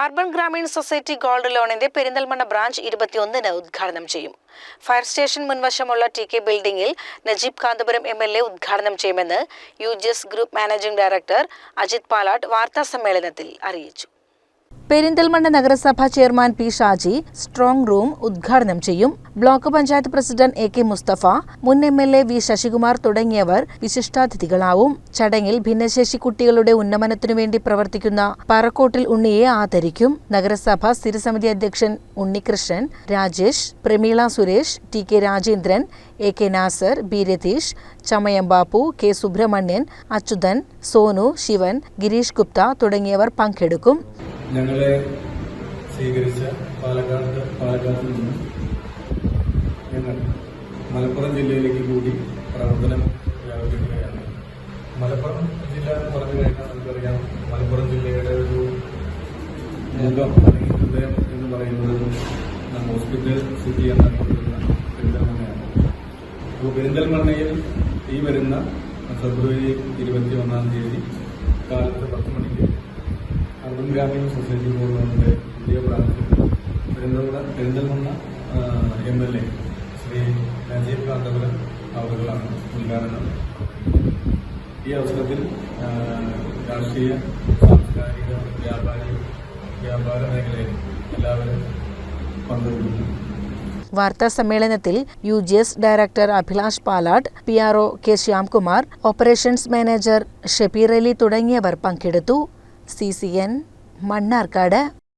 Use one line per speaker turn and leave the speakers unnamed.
Urban Gramin society gold ലോണിന്റെ Perinthalmanna branch ഇരുപത്തിയൊന്നിന് ഉദ്ഘാടനം ചെയ്യും. ഫയർ സ്റ്റേഷൻ മുൻവശമുള്ള T K ബിൽഡിംഗിൽ Najeeb Kanthapuram M L A ഉദ്ഘാടനം ചെയ്യുമെന്ന് U G S group managing director Ajith Palatt വാർത്താസമ്മേളനത്തിൽ അറിയിച്ചു. പെരിന്തൽമണ്ണ നഗരസഭാ chairman P Shaji strong room ഉദ്ഘാടനം ചെയ്യും. Block panchayat president A K Musthafa മുൻ M L A V Sasikumar തുടങ്ങിയവർ വിശിഷ്ടാതിഥികളാവും. ചടങ്ങിൽ ഭിന്നശേഷി കുട്ടികളുടെ ഉന്നമനത്തിനു വേണ്ടി പ്രവർത്തിക്കുന്ന പറക്കോട്ടിൽ ഉണ്ണിയെ ആദരിക്കും. നഗരസഭ സ്ഥിരസമിതി അധ്യക്ഷൻ Unnikrishnan Rajesh Prameela Suresh T K Rajendran A K Nasar B Ratheesh Chamayam Bappu K Subrahmanian Achuthan Sonu Sivan Gireesh Gupta തുടങ്ങിയവർ പങ്കെടുക്കും.
ഞങ്ങളെ സ്വീകരിച്ച പാലക്കാട് പാലക്കാട് നിന്നും ഞങ്ങൾ മലപ്പുറം ജില്ലയിലേക്ക് കൂടി പ്രവർത്തനം വ്യാപിക്കുകയാണ് മലപ്പുറം ജില്ല എന്ന് പറഞ്ഞു കഴിഞ്ഞാൽ നമുക്കറിയാം മലപ്പുറം ജില്ലയുടെ ഒരു മുഖം അല്ലെങ്കിൽ ഹൃദയം എന്ന് പറയുന്നത് നമ്മുടെ ഹോസ്പിറ്റൽ സിറ്റി എന്നറിയപ്പെടുന്ന അപ്പോൾ പെരിന്തൽമണ്ണയിൽ ഈ വരുന്ന ഫെബ്രുവരി ഇരുപത്തി ഒന്നാം തീയതി കാലത്ത് അർബൻ ഗ്രാമീൺ സൊസൈറ്റി ബോർഡിന്റെ പുതിയ ബ്രാഞ്ചിൽ Perinthalmanna Perinthalmanna M L A Sri Rajeev Kanthapuram അവറുകളാണ് ഉദ്ഘാടനം. ഈ അവസരത്തിൽ രാഷ്ട്രീയ സാംസ്കാരിക വ്യാപാരി വ്യാപാര മേഖലയിൽ എല്ലാവരും പങ്കെടുക്കുന്നു.
വാർത്താ സമ്മേളനത്തിൽ U G S director Abhilash Palatt P R O K Shyamkumar operations manager Shebeer Ali തുടങ്ങിയവർ പങ്കെടുത്തു. சிசிஎன் மன்னார்காடு